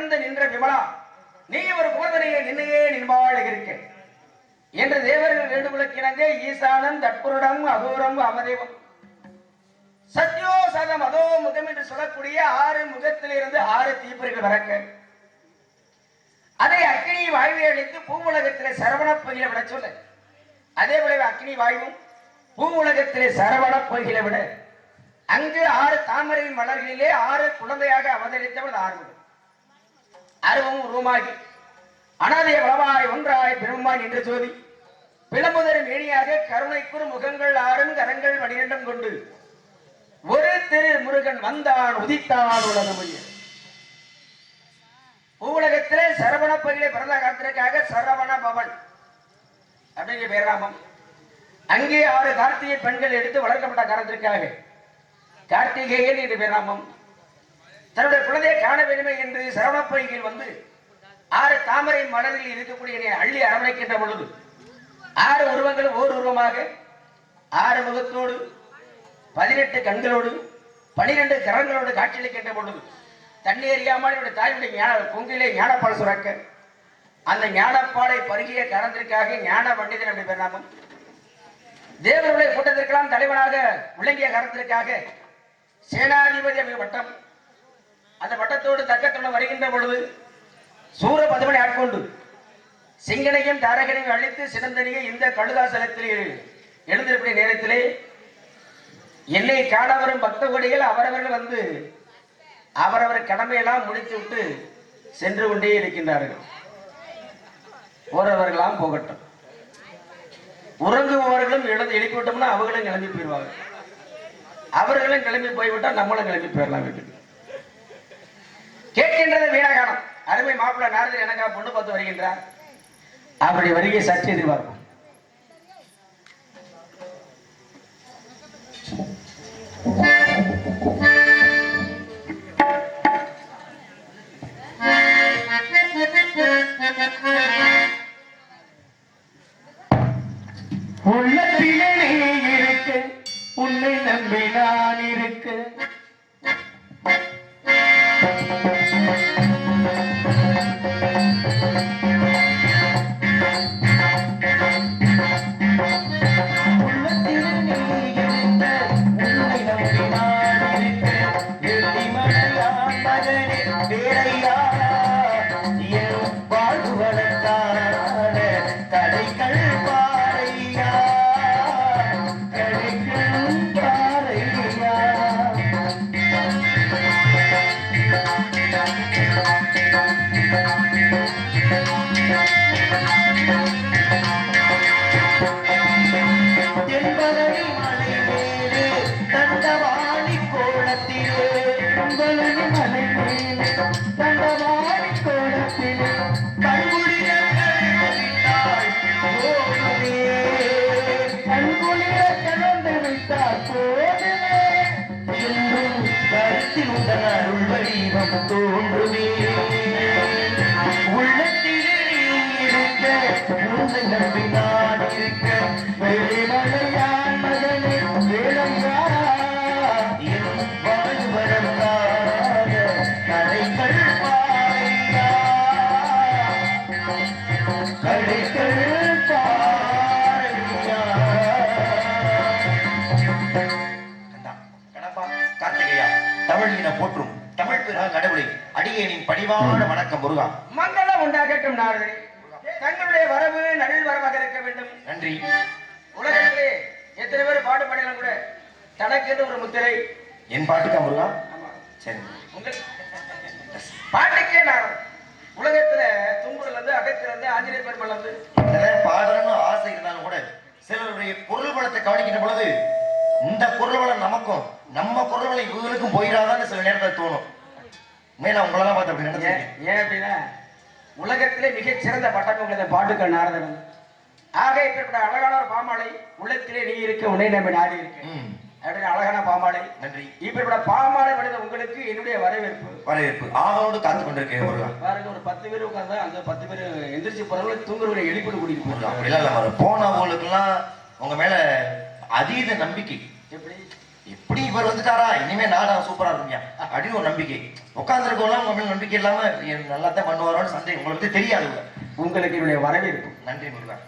வேதமும் நின்ற விமலா நீ ஒரு போதனையை நின்னையே நின்பாழ இருக்க என்று தேவர்கள் வேண்டுகோளுக்கிணங்க ஈசானம் தற்புருடம் அகோரம் அமதேவம். சத்யோ சதம் அதோ முகம் என்று சொல்லக்கூடிய ஆறு முகத்திலிருந்து ஆறு தீப்பொறிகள் வரக்க. அதை அக்னி வாயுவை பூ பூவுலகத்திலே சரவண பகில விட சொல்ல. அதே போல அக்னி வாயுவும் பூவுலகத்திலே சரவண பகில விட. அங்கு ஆறு தாமரை மலர்களிலே ஆறு குழந்தையாக அவதரித்தவள் ஆறுமுகம் அருவமும் உருவமாகி அனாதைய வளமாய் ஒன்றாய் பெருமான் என்று சோதி பிளமுதரும் மேனியாக கருணைக்குறு முகங்கள் ஆறும் கரங்கள் பனிரெண்டும் கொண்டு ஒரு திரு முருகன் வந்தான் உதித்தான் உலகமொழிய பூவுலகத்திலே சரவண பகிலை பிறந்த காலத்திற்காக சரவண பவன் அப்படிங்கிற பேராமம் அங்கே ஆறு கார்த்திகை பெண்கள் எடுத்து வளர்க்கப்பட்ட காலத்திற்காக கார்த்திகேயன் என்று பேராமம் தன்னுடைய குழந்தையை காண வேண்டுமே என்று சரவண வந்து ஆறு தாமரை மலரில் இருக்கக்கூடிய அள்ளி அரவணைக்கின்ற பொழுது ஆறு உருவங்களும் ஓர் உருவமாக ஆறு முகத்தோடு பதினெட்டு கண்களோடு பனிரெண்டு கரங்களோடு காட்சியளிக்கின்ற பொழுது தண்ணி அறியாமல் என்னுடைய தாயுடைய ஞான பொங்கிலே ஞானப்பால் சுரக்க அந்த ஞானப்பாலை பருகிய காரணத்திற்காக ஞான பண்டிதன் அப்படி பெறாமல் தேவருடைய கூட்டத்திற்கெல்லாம் தலைவனாக விளங்கிய காரணத்திற்காக சேனாதிபதி அப்படி வட்டம் அந்த வட்டத்தோடு தக்கத்துடன் வருகின்ற பொழுது சூர பதுமனை ஆட்கொண்டு சிங்கனையும் தாரகனையும் அழைத்து சிறந்தனிய இந்த கழுதாசலத்தில் எழுந்திருக்கிற நேரத்திலே என்னை காண வரும் பக்த கொடிகள் அவரவர்கள் வந்து அவரவர் கடமையெல்லாம் முடித்து விட்டு சென்று கொண்டே இருக்கின்றார்கள். போறவர்களாம் போகட்டும். உறங்குபவர்களும் எழுந்து எழுப்பி விட்டோம்னா கிளம்பி போயிடுவாங்க. அவர்களும் கிளம்பி போய்விட்டால் நம்மளும் கிளம்பி போயிடலாம் வீட்டுக்கு. கேட்கின்றது வீணகானம் அருமை மாப்பிள்ளை நாரதர் எனக்கா பொண்ணு பார்த்து வருகின்றார். அப்படி வருகை சற்று எதிர்பார்ப்போம். உள்ளத்திலே நீ இருக்கு. உன்னை நம்பி நான் நாரதரே தங்களுடைய வரவு நல் வரவாக இருக்க வேண்டும். நன்றி. உலகத்திலே எத்தனை பேர் பாடுபடலாம் கூட தனக்கென்று ஒரு முத்திரை. என் பாட்டுக்கா முருகா. சரி. உங்கள் பாட்டுக்கே நாரம் உலகத்துல தும்புல இருந்து அகத்துல இருந்து ஆஞ்சநேய பெருமாள் இருந்து பாடணும்னு ஆசை இருந்தாலும் கூட சிலருடைய பொருள் வளத்தை கவனிக்கின்ற பொழுது இந்த பொருள் வளம் நமக்கும் நம்ம பொருள் வளம் இவங்களுக்கும் போயிடாதான்னு சில நேரத்தில் தோணும். மேல உங்களெல்லாம் பார்த்து அப்படி நினைச்சேன் ஏன் அப்படின்னா உலகத்தில் உலகத்திலே மிகச் சிறந்த பட்டம் உங்களது பாட்டுக்கள் நாரதன் ஆக இப்படிப்பட்ட அழகான ஒரு பாமாலை உள்ளத்திலே நீ இருக்க உன்னை நம்பி நாடி இருக்கு ம், அப்படின்னு அழகான பாமாலை நன்றி. இப்படிப்பட்ட பாமாலை படித்த உங்களுக்கு என்னுடைய வரவேற்பு. வரவேற்பு. ஆவலோடு காத்து கொண்டிருக்கேன் பாருங்க ஒரு பத்து பேர் உட்கார்ந்தா அந்த பத்து பேர் எந்திரிச்சு போறவங்க தூங்குறவங்க எழுப்பிட்டு கூட்டிட்டு போறாங்க அப்படிலாம் இல்ல மறு போனவங்களுக்கெல்லாம் உங்க மேல அதீத நம்பிக்கை. எப்படி? எப்படி இவர் வந்துட்டாரா? இனிமே நாடகம் சூப்பரா இருக்குங்க அப்படின்னு ஒரு நம்பிக்கை. உட்காந்துருக்கவங்களாம் உங்க மேல நம்பிக்கை இல்லாம நல்லா தான் பண்ணுவாரோன்னு சந்தேகம். உங்களுக்கு தெரியாது. உங்களுக்கு என்னுடைய வரவேற்பு. நன்றி முருகா.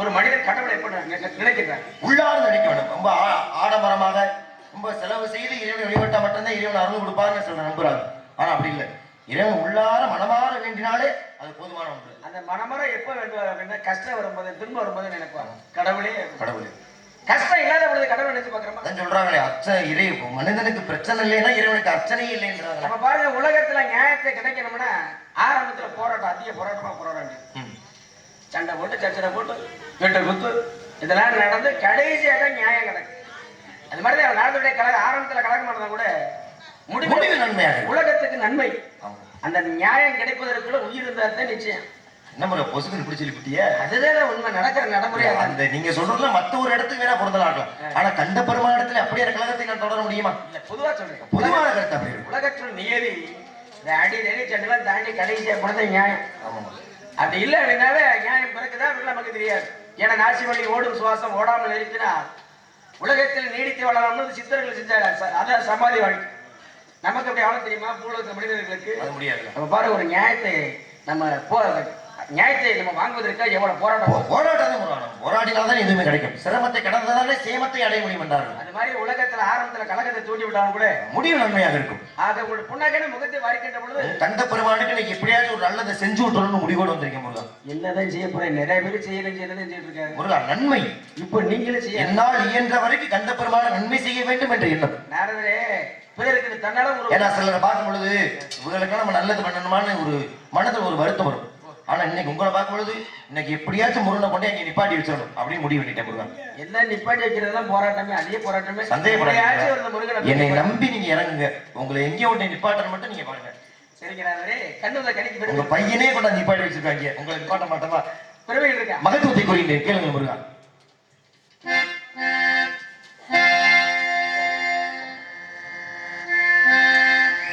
ஒரு மனிதன் கடவுளை எப்படி நினை- நினைக்கின்றான் உள்ளார்ந்து நடிக்க வேண்டும். ரொம்ப ஆடம்பரமாக ரொம்ப செலவு செய்து இறைவனை வழிபட்டா மட்டும்தான் இறைவன் அருள் கொடுப்பார்னு சொல்ற நம்புறாங்க ஆனா அப்படி இல்லை. இறைவன் உள்ளார மனமாற வேண்டினாலே அது போதுமான ஒன்று. அந்த மனமர எப்ப வேண்டுவார் அப்படின்னா கஷ்டம் வரும்போது திரும்ப வரும்போது நினைப்பாங்க கடவுளே. கடவுளே. கஷ்டம் இல்லாத பொழுது கடவுள் நினைச்சு பாக்குறோமா அதான் சொல்றாங்களே அச்ச இறை மனிதனுக்கு பிரச்சனை இல்லைன்னா இறைவனுக்கு அர்ச்சனையே இல்லைன்றாங்க நம்ம பாருங்க உலகத்துல நியாயத்தை கிடைக்கணும்னா ஆரம்பத்துல போராட்டம் அதிக போராட்டமா போராட்டம். சண்டை போட்டு சச்சரை போட்டு வெட்டு குத்து. இதெல்லாம் நடந்து கடைசியா தான் நியாயம் கிடக்கு. அது மாதிரி தான் நாட்டுடைய கழகம் ஆரம்பத்துல கலகம் நடந்தா கூட முடிவு முடிவு நன்மையாக உலகத்துக்கு நன்மை. அந்த நியாயம் கிடைப்பதற்குள்ள உயிர் இருந்தா தான் நிச்சயம். என்ன முறை பொசுக்குன்னு பிடிச்சி விட்டிய அதுதான் உண்மை நடக்கிற நடைமுறை அதான். அந்த நீங்க சொல்றதுல மத்த ஒரு இடத்துக்கு வேணா பொருந்தலாம் இருக்கலாம். ஆனா கண்ட பெருமாடத்துல அப்படியே கழகத்தை நான் தொடர முடியுமா? பொதுவா சொல்றேன். பொதுவான கருத்து அப்படி உலகத்தில் நியதி இந்த அடி நெறி சண்டெல்லாம் தாண்டி கடைசியா போனது நியாயம். அப்படி இல்லை அப்படின்னாவே நியாயம் பிறகுதா அப்படின்னு நமக்கு தெரியாது. ஏன்னா நாசி வழி ஓடும் சுவாசம் ஓடாமல் இருந்துச்சுன்னா உலகத்தில் நீடித்து வாழலாம்னு சித்தர்கள் செஞ்சாங்க அதான் சமாதி வாழ்க்கை. நமக்கு அப்படி ஆள தெரியுமா? பூலக மனிதர்களுக்கு அது முடியாதுல்ல. நம்ம பாரு ஒரு நியாயத்தை நம்ம போ நியாயத்தை நம்ம வாங்குவதற்காக எவ்வளவு போராட்டம் போராட்டம் தான் போராட்டம் போராடினால்தான் எதுவுமே கிடைக்கும். சிரமத்தை கடந்ததாலே சேமத்தை அடைய முடியும் என்றார்கள். அது மாதிரி உலகத்துல ஆரம்பத்துல கலகத்தை தூண்டி விட்டாலும் கூட முடிவு நன்மையாக இருக்கும். ஆக ஒரு புண்ணாக்கான முகத்தை வாரிக்கின்ற பொழுது கண்ட பெருமானுக்கு இன்னைக்கு எப்படியாச்சும் ஒரு நல்லதை செஞ்சு விட்டுறணும்னு முடிவோடு வந்திருக்கேன் முருகா. என்னதான் செய்ய போறேன்? நிறைய பேர் செய்யணும் செய்யணும் செஞ்சுட்டு இருக்காங்க முருகா நன்மை. இப்போ நீங்களும் செய்ய என்னால் இயன்ற வரைக்கும் கண்ட பெருமான நன்மை செய்ய வேண்டும் என்ற எண்ணம். நாரதரே பிறருக்கு ஒரு ஏன்னா சிலரை பார்க்கும் பொழுது இவங்களுக்கெல்லாம் நம்ம நல்லது பண்ணணுமான்னு ஒரு மனதில் ஒரு வருத்தம் வரும். ஆனா இன்னைக்கு உங்களை பார்க்கும் பொழுது இன்னைக்கு எப்படியாச்சும் முருகனை கொண்டு இங்க நிப்பாட்டி வச்சிடணும் அப்படின்னு முடிவு பண்ணிட்டேன் முருகா. எல்லாம் நிப்பாட்டி வைக்கிறதெல்லாம் போராட்டமே அதே போராட்டமே. முருகனை என்னை நம்பி நீங்க இறங்குங்க. உங்களை எங்கேயோ ஒன்றை நிப்பாட்டணும் மட்டும் நீங்க பாருங்க. உங்க பையனே கொண்டு வந்து நிப்பாட்டி வச்சிருக்காங்க. உங்களை நிப்பாட்ட மாட்டோமா? மகத்துவத்தை கூறுகின்றேன் கேளுங்க முருகா.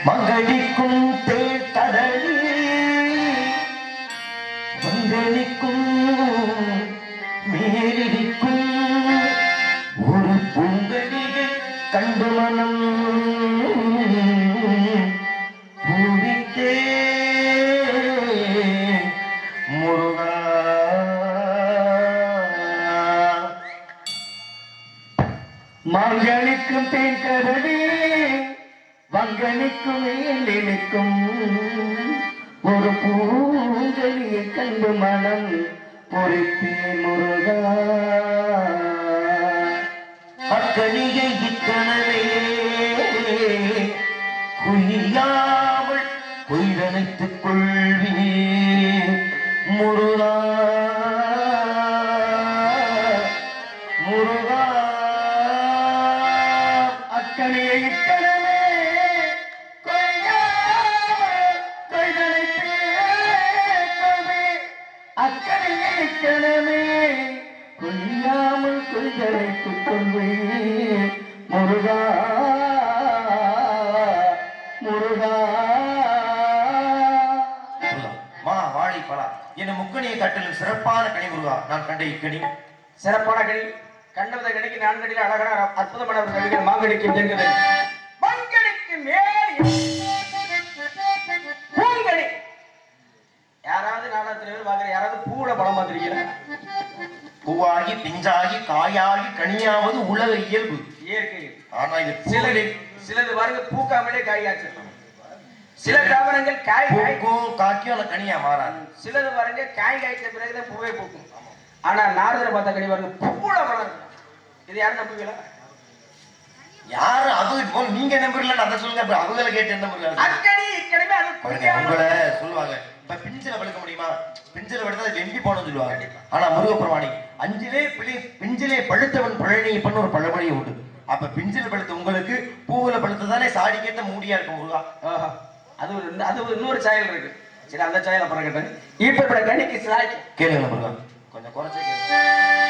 மகளிக்கும் பங்களிக்கும் மேலிடிக்கும். ஒரு பொங்கலிகை கண்டு மனம் கண்ட இக்கனி சிறப்பான கனி கண்டவத கணிக்கு நான்கடியில் அழகான அற்புதமான ஒரு மாங்கடிக்கும் என்கிறது மங்கடிக்கு மேல் யாராவது நாடகத்தில் பேர் பார்க்குற யாராவது பூவோட படம் பார்த்துருக்கீங்களா? பூவாகி பிஞ்சாகி காயாகி கனியாவது உலக இயல்பு. இயற்கை ஆனா இது சிலது சிலது பாருங்க பூக்காமலே காய் காய்ச்சிருக்கும் சில தாவரங்கள் காய் பூக்கும் அந்த கனியா மாறாது. சிலது பாருங்க காய் காய்ச்ச பிறகுதான் பூவே பூக்கும். ஆனா நாரதரை பார்த்த கனி பாருங்க பூவோட வளரும் இது யாரும் நம்புவீங்களா? யாரு அது? நீங்க நம்புறீங்களா? அதை சொல்லுங்க. அப்புறம் அவங்கள கேட்டு அக்கடி இக்கடிமே அது கொஞ்சம் உங்களை சொல்லுவாங்க. இப்ப பிஞ்சில பழுக்க முடியுமா? பிஞ்சில பழுத்தா வெம்பி போனோம்னு சொல்லுவாங்க. ஆனா முருகப்பெருமானி அஞ்சிலே பிளி பிஞ்சிலே பழுத்தவன் பழனி பண்ண ஒரு பழமொழி உண்டு. அப்ப பிஞ்சில பழுத்த உங்களுக்கு பூவுல பழுத்த தானே சாடி கேட்ட மூடியா இருக்கும் முருகா. அது ஒரு அது ஒரு இன்னொரு சாயல் இருக்கு. சரி அந்த சாயல் அப்புறம் கேட்டேன் இப்ப இப்ப கணிக்கு சாய்க்கு கேளுங்க முருகா. Bana çekin.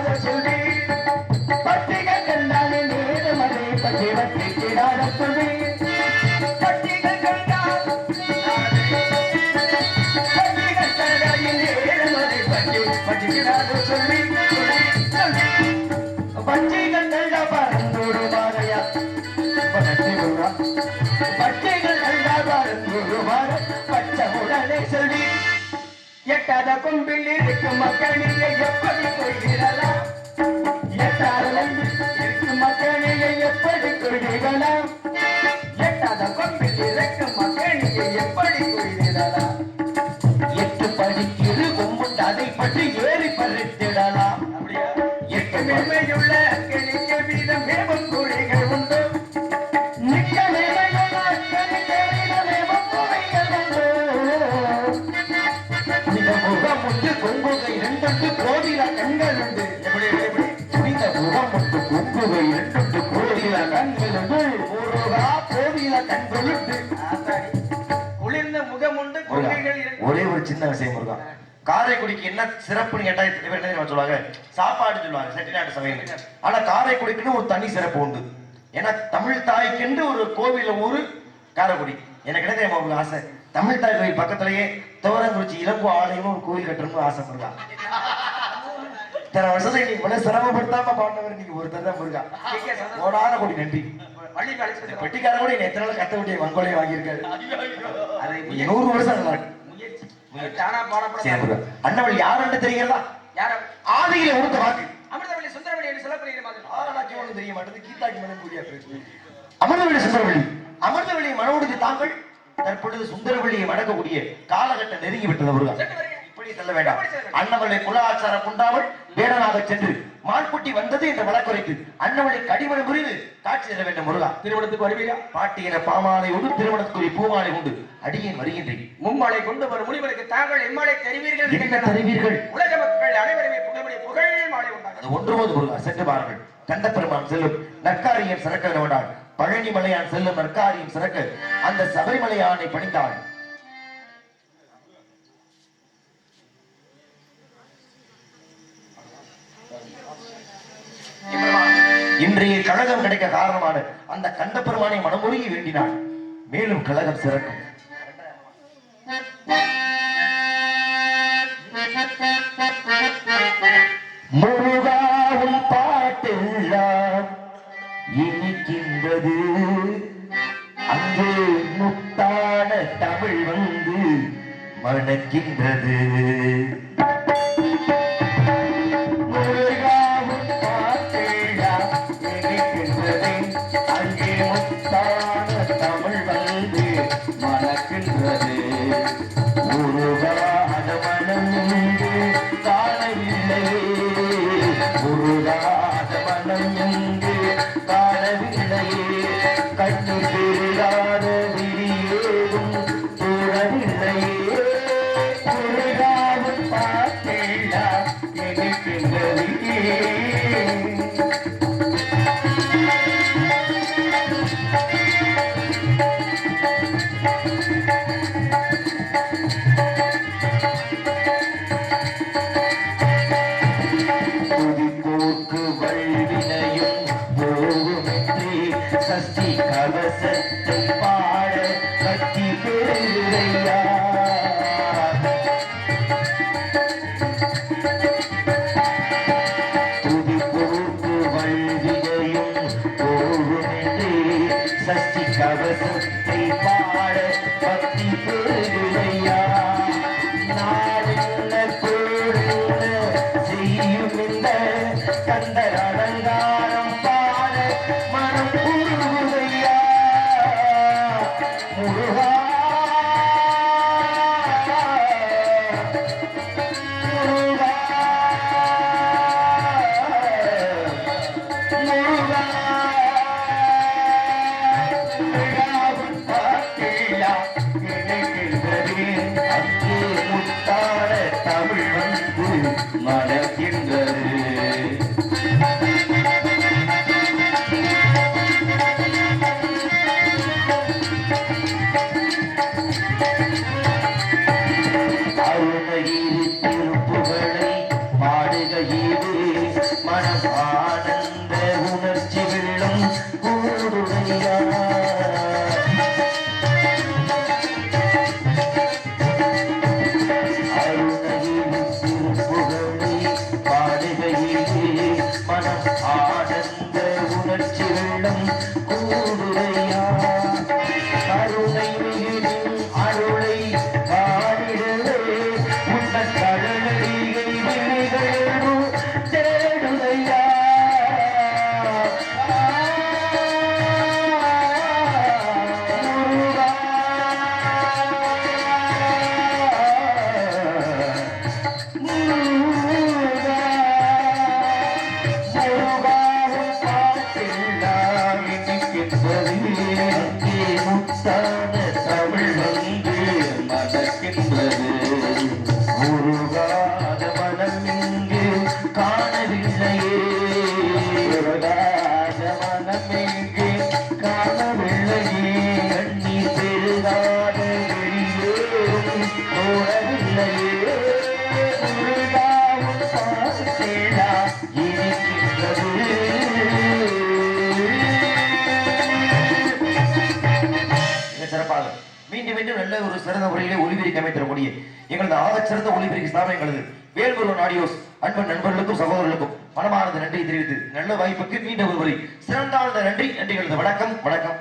விடாத சொல்லி எட்டாத கொம்பில் இருக்கும் மக்களிலே எப்படி கொள்கிறலாம் எட்டாரிலிருந்து இருக்கும் மக்களிலே எப்படி கொள்கிறலாம் எட்டாத கொம்பில் இருக்கும் மக்களிலே எப்படி ஒரே சின்ன விஷயம் முருகா காரைக்குடிக்கு என்ன சிறப்புன்னு கேட்டா இத்தனை பேர் என்ன சொல்லுவாங்க? சாப்பாடு சொல்லுவாங்க செட்டிநாட்டு சமையல் ஆனா காரைக்குடிக்குன்னு ஒரு தனி சிறப்பு உண்டு. ஏன்னா தமிழ் தாய்க்கென்று ஒரு கோவில் ஊரு காரைக்குடி. எனக்கு என்ன ஒரு ஆசை? தமிழ் தாய் கோயில் பக்கத்திலேயே தோரங்குறிச்சி இளங்கோ ஆலயம்னு ஒரு கோயில் கட்டணும்னு ஆசை முருகா இத்தனை வருஷத்தை நீ இவ்வளவு சிரமப்படுத்தாம பாண்டவர் நீங்க ஒருத்தர் தான் முருகா நீங்க. ஓடான கோடி நன்றி. பெட்டிக்கார கூட எத்தனை நாள் கத்த விட்டிய வங்கோலையை வாங்கியிருக்காரு. அது நீங்க. நூறு வருஷம் நல்லா இருக்கு. அண்ணவள் யாருன்னு தெரிகிறதா? யார? ஆதியில உடுத்த வாக்கு அமிர்தவள்ளி சுந்தரவள்ளி என்று சொல்லப்படுகிற மாதிரி. தெரிய மாட்டேது கீதாக்கு மனம் பேசு அமிர்தவள்ளி சுந்தரவள்ளி. அமிர்தவள்ளி மனோடுதி தாங்கள் தற்பொழுது சுந்தரவள்ளியை வணங்கக்கூடிய காலகட்டம் நெருங்கி விட்டது வருகிறேன். இப்படி செல்ல வேண்டாம். அண்ணவளை குலாச்சாரம் கொண்டாமல் வேடனாக சென்று மான்குட்டி வந்தது என்ற வழக்குரைத்து அண்ணவளை கடிமணம் புரிந்து காட்சி தர வேண்டும் முருகா. திருமணத்துக்கு வருவீரா? பாட்டி என பாமாலை உண்டு திருமணத்துக்குரிய பூமாலை உண்டு. அடியேன் வருகின்றேன். மும்மலை கொண்டு வரும் முனிவருக்கு தாங்கள் எம்மலை தெரிவீர்கள் என்ன. தருவீர்கள்? உலக மக்கள் அனைவருமே புகழ்படி புகழ் மாலை உண்டாகும். அது ஒன்றுவது முருகா சென்று பாருங்கள். கந்தப்பெருமான் செல்லும் நற்காரியம் சிறக்க விடாள் பழனி மலையான் செல்லும் நற்காரியம் சிறக்க அந்த சபரிமலையானை பணிந்தாள் இன்றைய கழகம் கிடைக்க காரணமான அந்த கந்தப்பெருமானை மனமுருகி வேண்டினாள் மேலும் கழகம் சிறக்கும். முருகாவும் பாட்டெல்லாம் இனிக்கின்றது. அங்கே முத்தான தமிழ் வந்து மணக்கின்றது. இனிக்கின்றது சிறந்த முறையிலே ஒளிபெருக்கி அமைத்தரக்கூடிய எங்களது ஆகச் சிறந்த ஒளிபெருக்கி ஸ்தாபனம் எங்களது வேல்முருகன் ஆடியோஸ். அன்பன் நண்பர்களுக்கும் சகோதரர்களுக்கும் மனமானது நன்றி தெரிவித்து நல்ல வாய்ப்புக்கு மீண்டும் ஒருவரை சிறந்தாழ்ந்த நன்றி நன்றிகளது வணக்கம் வணக்கம்.